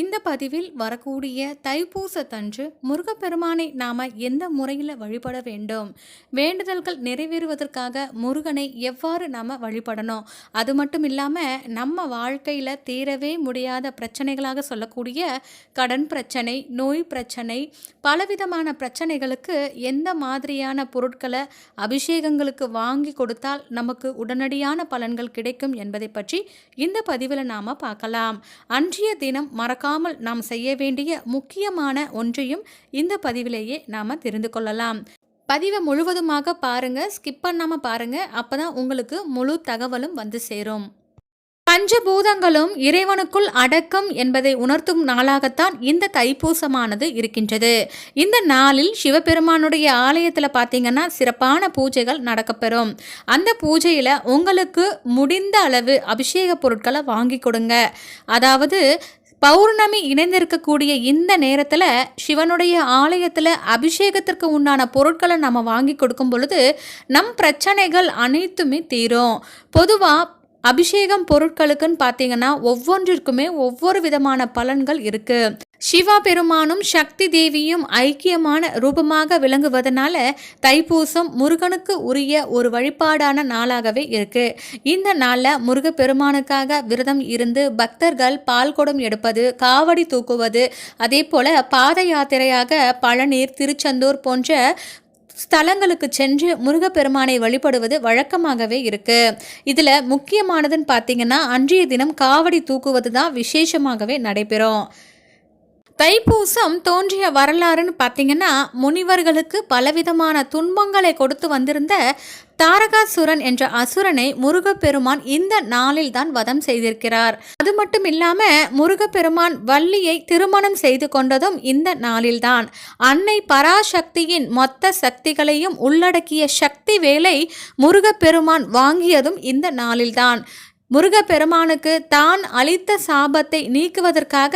இந்த பதிவில் வரக்கூடிய தைப்பூசத்தன்று முருகப்பெருமானை நாம எந்த முறையில் வழிபட வேண்டும்? வேண்டுதல்கள் நிறைவேறுவதற்காக முருகனை எவ்வாறு நாம வழிபடணும்? அது மட்டும் இல்லாமல் நம்ம வாழ்க்கையில் தீரவே முடியாத பிரச்சனைகளாக சொல்லக்கூடிய கடன் பிரச்சனை நோய் பிரச்சனை பலவிதமான பிரச்சனைகளுக்கு எந்த மாதிரியான பொருட்களை அபிஷேகங்களுக்கு வாங்கி கொடுத்தால் நமக்கு உடனடியான பலன்கள் கிடைக்கும் என்பதை பற்றி இந்த பதிவில் நாம் பார்க்கலாம். அன்றைய தினம் மறக்க மறக்காமல் நாம் செய்ய வேண்டிய முக்கியமான ஒன்றையும் இந்த பதிவிலேயே நாம் தெரிந்து கொள்ளலாம். பதிவை முழுவதுமாக பாருங்க ஸ்கிப் பண்ணாமல் பாருங்க அப்பதான் உங்களுக்கு முழு தகவலும் வந்து சேரும். பஞ்சபூதங்களும் இறைவனுக்குள் அடக்கம் என்பதை உணர்த்தும் நாளாகத்தான் இந்த தைப்பூசமானது இருக்கின்றது. இந்த நாளில் சிவபெருமானுடைய ஆலயத்தில் பார்த்தீங்கன்னா சிறப்பான பூஜைகள் நடக்கப்பெறும். அந்த பூஜையில் உங்களுக்கு முடிந்த அளவு அபிஷேக பொருட்களை வாங்கி கொடுங்க. அதாவது பௌர்ணமி இணைந்திருக்கக்கூடிய இந்த நேரத்தில் சிவனுடைய ஆலயத்தில் அபிஷேகத்திற்கு உண்டான பொருட்களை நம்ம வாங்கி கொடுக்கும் பொழுது நம் பிரச்சனைகள் அனைத்துமே தீரும். பொதுவாக அபிஷேகம் பொருட்களுக்குன்னு பார்த்தீங்கன்னா ஒவ்வொன்றிற்குமே ஒவ்வொரு விதமான பலன்கள் இருக்கு. சிவா பெருமானும் சக்தி தேவியும் ஐக்கியமான ரூபமாக விளங்குவதனால தைப்பூசம் முருகனுக்கு உரிய ஒரு வழிபாடான நாளாகவே இருக்கு. இந்த நாளில் முருகப்பெருமானுக்காக விரதம் இருந்து பக்தர்கள் பால் குடம் எடுப்பது காவடி தூக்குவது அதே போல பாத யாத்திரையாக பழநீர் திருச்செந்தூர் போன்ற ஸ்தலங்களுக்கு சென்று முருகப்பெருமானை வழிபடுவது வழக்கமாகவே இருக்கு. இதில் முக்கியமானதுன்னு பார்த்தீங்கன்னா அன்றைய தினம் காவடி தூக்குவது தான் விசேஷமாகவே நடைபெறும். தைப்பூசம் தோன்றிய வரலாறுன்னு பார்த்தீங்கன்னா முனிவர்களுக்கு பலவிதமான துன்பங்களை கொடுத்து வந்திருந்த தாரகாசுரன் என்ற அசுரனை முருகப்பெருமான் இந்த நாளில் தான் வதம் செய்திருக்கிறார். அது மட்டும் இல்லாம முருகப்பெருமான் வள்ளியை திருமணம் செய்து கொண்டதும் இந்த நாளில்தான் அன்னை பராசக்தியின் மொத்த சக்திகளையும் உள்ளடக்கிய சக்தி வேலை முருகப்பெருமான் வாங்கியதும் இந்த நாளில்தான் முருகப்பெருமானுக்கு தான் அளித்த சாபத்தை நீக்குவதற்காக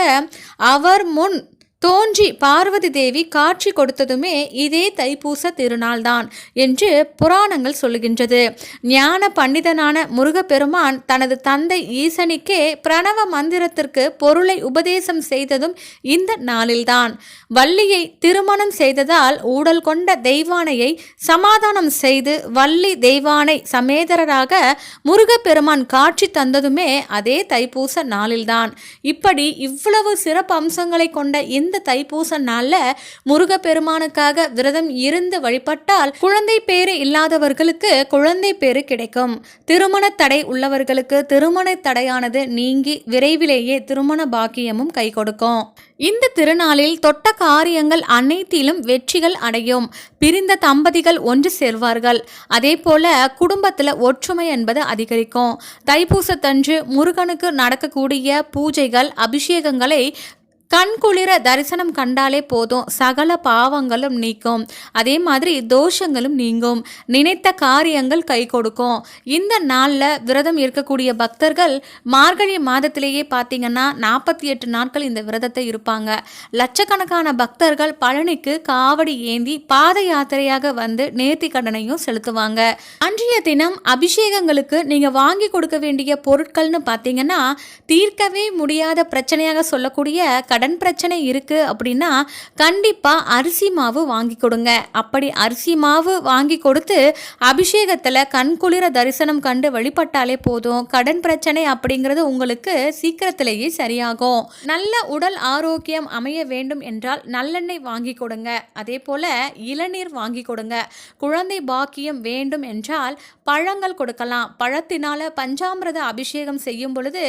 அவர் முன் தோன்றி பார்வதி தேவி காட்சி கொடுத்ததுமே இதே தைப்பூச திருநாள்தான் என்று புராணங்கள் சொல்லுகின்றது. ஞான பண்டிதனான முருகப்பெருமான் தனது தந்தை ஈசனுக்கே பிரணவ மந்திரத்திற்கு பொருளை உபதேசம் செய்ததும் இந்த நாளில்தான். வள்ளியை திருமணம் செய்ததால் ஊடல் கொண்ட தெய்வானையை சமாதானம் செய்து வள்ளி தெய்வானை சமேதரராக முருகப்பெருமான் காட்சி தந்ததுமே அதே தைப்பூச நாளில்தான். இப்படி இவ்வளவு சிறப்பு அம்சங்களை கொண்ட இந்த இந்த தைப்பூச நாளில் முருகப்பெருமானுக்காக விரதம் இருந்து வழிபட்டால் குழந்தை பேரு இல்லாதவர்களுக்கு குழந்தை பேரு கிடைக்கும். திருமண தடை உள்ளவர்களுக்கு திருமண தடையானது நீங்கி விரைவிலேயே திருமண பாக்கியமும் கை கொடுக்கும். இந்த திருநாளில் தொட்ட காரியங்கள் அனைத்திலும் வெற்றிகள் அடையும். பிரிந்த தம்பதிகள் ஒன்று சேர்வார்கள். அதே போல குடும்பத்தில் ஒற்றுமை என்பது அதிகரிக்கும். தைப்பூசத்தன்று முருகனுக்கு நடக்கக்கூடிய பூஜைகள் அபிஷேகங்களை கண்குளிர தரிசனம் கண்டாலே போதும். சகல பாவங்களும் நீக்கும். அதே மாதிரி தோஷங்களும் நீங்கும். நினைத்த காரியங்கள் கை கொடுக்கும். இந்த நாளில் விரதம் இருக்கக்கூடிய பக்தர்கள் மார்கழி மாதத்திலேயே பார்த்தீங்கன்னா நாற்பத்தி எட்டு நாட்கள் இந்த விரதத்தை இருப்பாங்க. லட்சக்கணக்கான பக்தர்கள் பழனிக்கு காவடி ஏந்தி பாத யாத்திரையாக வந்து நேர்த்தி கடனையும் செலுத்துவாங்க. அன்றைய தினம் அபிஷேகங்களுக்கு நீங்கள் வாங்கி கொடுக்க வேண்டிய பொருட்கள்னு பார்த்தீங்கன்னா தீர்க்கவே முடியாத பிரச்சனையாக சொல்லக்கூடிய கடன் பிரச்சனை இருக்குது அப்படின்னா கண்டிப்பாக அரிசி மாவு வாங்கி கொடுங்க. அப்படி அரிசி மாவு வாங்கி கொடுத்து அபிஷேகத்தில் கண்குளிர தரிசனம் கண்டு வழிபட்டாலே போதும். கடன் பிரச்சனை அப்படிங்கிறது உங்களுக்கு சீக்கிரத்திலேயே சரியாகும். நல்ல உடல் ஆரோக்கியம் அமைய வேண்டும் என்றால் நல்லெண்ணெய் வாங்கி கொடுங்க. அதே போல் இளநீர் வாங்கி கொடுங்க. குழந்தை பாக்கியம் வேண்டும் என்றால் பழங்கள் கொடுக்கலாம். பழத்தினால பஞ்சாமிரத அபிஷேகம் செய்யும் பொழுது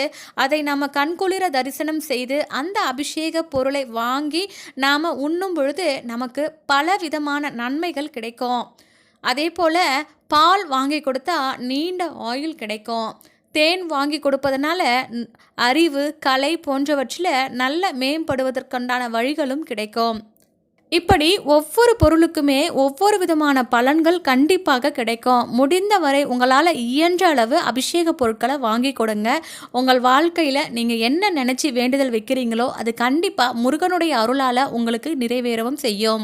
அதை நம்ம கண்குளிர தரிசனம் செய்து அந்த அபிஷேகம் அபிஷேக பொருளை வாங்கி நாம் உண்ணும் பொழுது நமக்கு பல விதமான நன்மைகள் கிடைக்கும். அதே போல் பால் வாங்கி கொடுத்தா நீண்ட ஆயுள் கிடைக்கும். தேன் வாங்கி கொடுப்பதனால அறிவு கலை போன்றவற்றில் நல்ல மேம்படுவதற்குண்டான வழிகளும் கிடைக்கும். இப்படி ஒவ்வொரு பொருளுக்குமே ஒவ்வொரு விதமான பலன்கள் கண்டிப்பாக கிடைக்கும். முடிந்தவரை உங்களால் இயன்ற அளவு அபிஷேக பொருட்களை வாங்கி கொடுங்க. உங்கள் வாழ்க்கையில் நீங்கள் என்ன நினச்சி வேண்டுதல் வைக்கிறீங்களோ அது கண்டிப்பாக முருகனுடைய அருளால் உங்களுக்கு நிறைவேறவும் செய்யும்.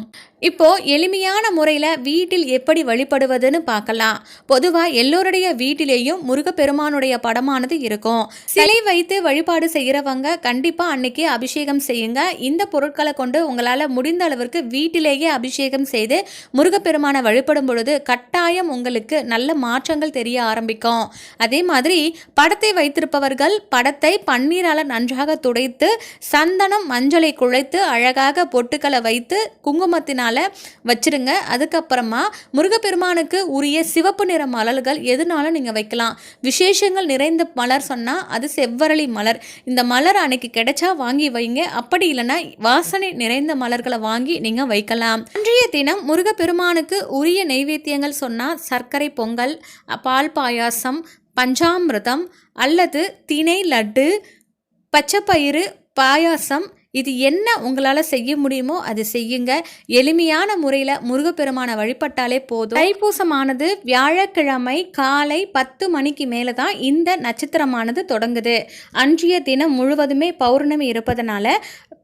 இப்போ எளிமையான முறையில் வீட்டில் எப்படி வழிபடுவதுன்னு பார்க்கலாம். பொதுவாக எல்லோருடைய வீட்டிலேயும் முருகப்பெருமானுடைய படமானது இருக்கும். சிலை வைத்து வழிபாடு செய்கிறவங்க கண்டிப்பாக அன்னைக்கு அபிஷேகம் செய்யுங்க. இந்த பொருட்களை கொண்டு உங்களால் முடிந்த அளவிற்கு வீட்டிலேயே அபிஷேகம் செய்து முருகப்பெருமானை வழிபடும் பொழுது கட்டாயம் உங்களுக்கு நல்ல மாற்றங்கள் தெரிய ஆரம்பிக்கும். அதே மாதிரி படத்தை வைத்திருப்பவர்கள் படத்தை பன்னீரால் நன்றாக துடைத்து சந்தனம் மஞ்சளை குழைத்து அழகாக பொட்டுக்களை வைத்து குங்குமத்தினால் வச்சிருங்க. அதுக்கப்புறமா முருகப்பெருமானுக்கு உரிய சிவப்பு நிற மலர்கள் எதுனாலும் நீங்கள் வைக்கலாம். விசேஷங்கள் நிறைந்த மலர் சொன்னால் அது செவ்வரளி மலர். இந்த மலர் அன்னைக்கு கிடைச்சா வாங்கி வைங்க. அப்படி இல்லைன்னா வாசனை நிறைந்த மலர்களை வாங்கி நீங்கள் வைக்கலாம். அன்றைய தினம் முருகப்பெருமானுக்கு உரிய நெய்வேத்தியங்கள் சொன்னால் சர்க்கரை பொங்கல் பால் பாயாசம் பஞ்சாமிர்தம் அல்லது தினை லட்டு பச்சைப்பயிறு பாயாசம். இது என்ன உங்களால் செய்ய முடியுமோ அது செய்யுங்க. எளிமையான முறையில் முருகப்பெருமானை வழிபட்டாலே போதும். தைப்பூசமானது வியாழக்கிழமை காலை பத்து மணிக்கு மேலே தான் இந்த நட்சத்திரமானது தொடங்குது. அன்றைய தினம் முழுவதுமே பௌர்ணமி இருப்பதனால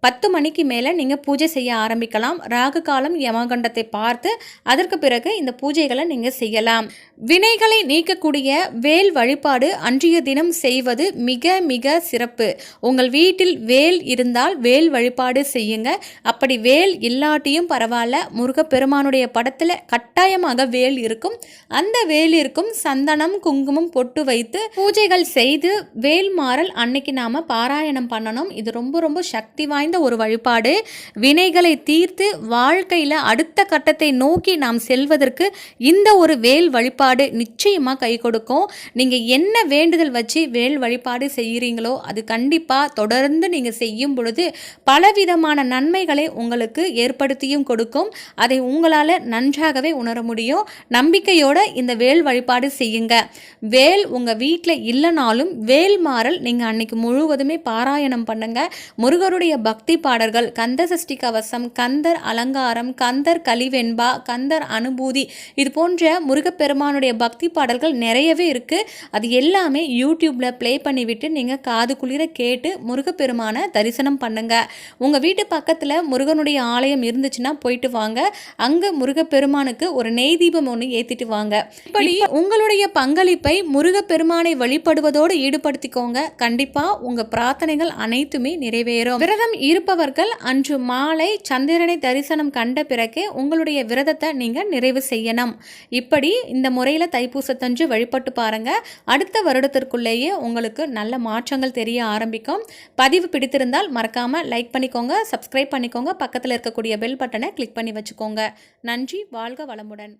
பத்து மணிக்கு மேலே நீங்கள் பூஜை செய்ய ஆரம்பிக்கலாம். ராகு காலம் யமகண்டத்தை பார்த்து அதற்கு பிறகு இந்த பூஜைகளை நீங்கள் செய்யலாம். வினைகளை நீக்கக்கூடிய வேல் வழிபாடு அன்றைய தினம் செய்வது மிக மிக சிறப்பு. உங்கள் வீட்டில் வேல் இருந்தால் வேல் வழிபாடு செய்யுங்க. அப்படி வேல் இல்லாட்டியும் பரவாயில்ல. முருகப்பெருமானுடைய படத்தில் கட்டாயமாக வேல் இருக்கும். அந்த வேலிற்கும் சந்தனம் குங்குமம் பொட்டு வைத்து பூஜைகள் செய்து வேல் மாறல் அன்னைக்கு நாம் பாராயணம் பண்ணணும். இது ரொம்ப ரொம்ப சக்தி வாய்ந்த ஒரு வழிபாடு. வினைகளை தீர்த்து வாழ்க்கையில் அடுத்த கட்டத்தை நோக்கி நாம் செல்வதற்கு இந்த ஒரு வேல் வழிபாடு நிச்சயமாக கை கொடுக்கும். நீங்கள் என்ன வேண்டுதல் வச்சு வேல் வழிபாடு செய்கிறீங்களோ அது கண்டிப்பாக தொடர்ந்து நீங்கள் செய்யும் பொழுது பலவிதமான நன்மைகளை உங்களுக்கு ஏற்படுத்தியும் கொடுக்கும். அதை உங்களால் நன்றாகவே உணர முடியும். நம்பிக்கையோடு இந்த வேல் வழிபாடு செய்யுங்க. வேல் உங்கள் வீட்டில் இல்லைனாலும் வேல் மாறல் நீங்கள் அன்னைக்கு முழுவதுமே பாராயணம் பண்ணுங்க. முருகருடைய பக்தி பாடல்கள் கந்த சஷ்டி கவசம் கந்தர் அலங்காரம் கந்தர் கலிவெண்பா கந்தர் அனுபூதி இது போன்ற முருகப்பெருமானுடைய பக்தி பாடல்கள் நிறையவே இருக்குது அது எல்லாமே யூடியூப்பில் ப்ளே பண்ணிவிட்டு நீங்கள் காது குளிர கேட்டு முருகப்பெருமான தரிசனம் பண்ணுங்க. உங்கள் வீட்டு பக்கத்தில் முருகனுடைய ஆலயம் இருந்துச்சுன்னா போயிட்டு வாங்க. அங்கே முருகப்பெருமானுக்கு ஒரு நெய் தீபம் ஒன்று ஏற்றிட்டு வாங்க. இப்படி உங்களுடைய பங்களிப்பை முருகப்பெருமானை வழிபடுவதோடு ஈடுபடுத்திக்கோங்க. கண்டிப்பாக உங்கள் பிரார்த்தனைகள் அனைத்துமே நிறைவேறும். விரதம் இருப்பவர்கள் அன்று மாலை சந்திரனை தரிசனம் கண்ட பிறகே உங்களுடைய விரதத்தை நீங்கள் நிறைவு செய்யணும். இப்படி இந்த முறையில் தைப்பூசத்தன்று வழிபட்டு பாருங்கள் அடுத்த வருடத்திற்குள்ளேயே உங்களுக்கு நல்ல மாற்றங்கள் தெரிய ஆரம்பிக்கும். பதிவு பிடித்திருந்தால் மறக்காமல் லைக் லைக் பண்ணிக்கோங்க சப்ஸ்கிரைப் பண்ணிக்கோங்க. பக்கத்தில் இருக்கக்கூடிய பெல் பட்டனை கிளிக் பண்ணி வச்சுக்கோங்க. நன்றி வாழ்க வளமுடன்.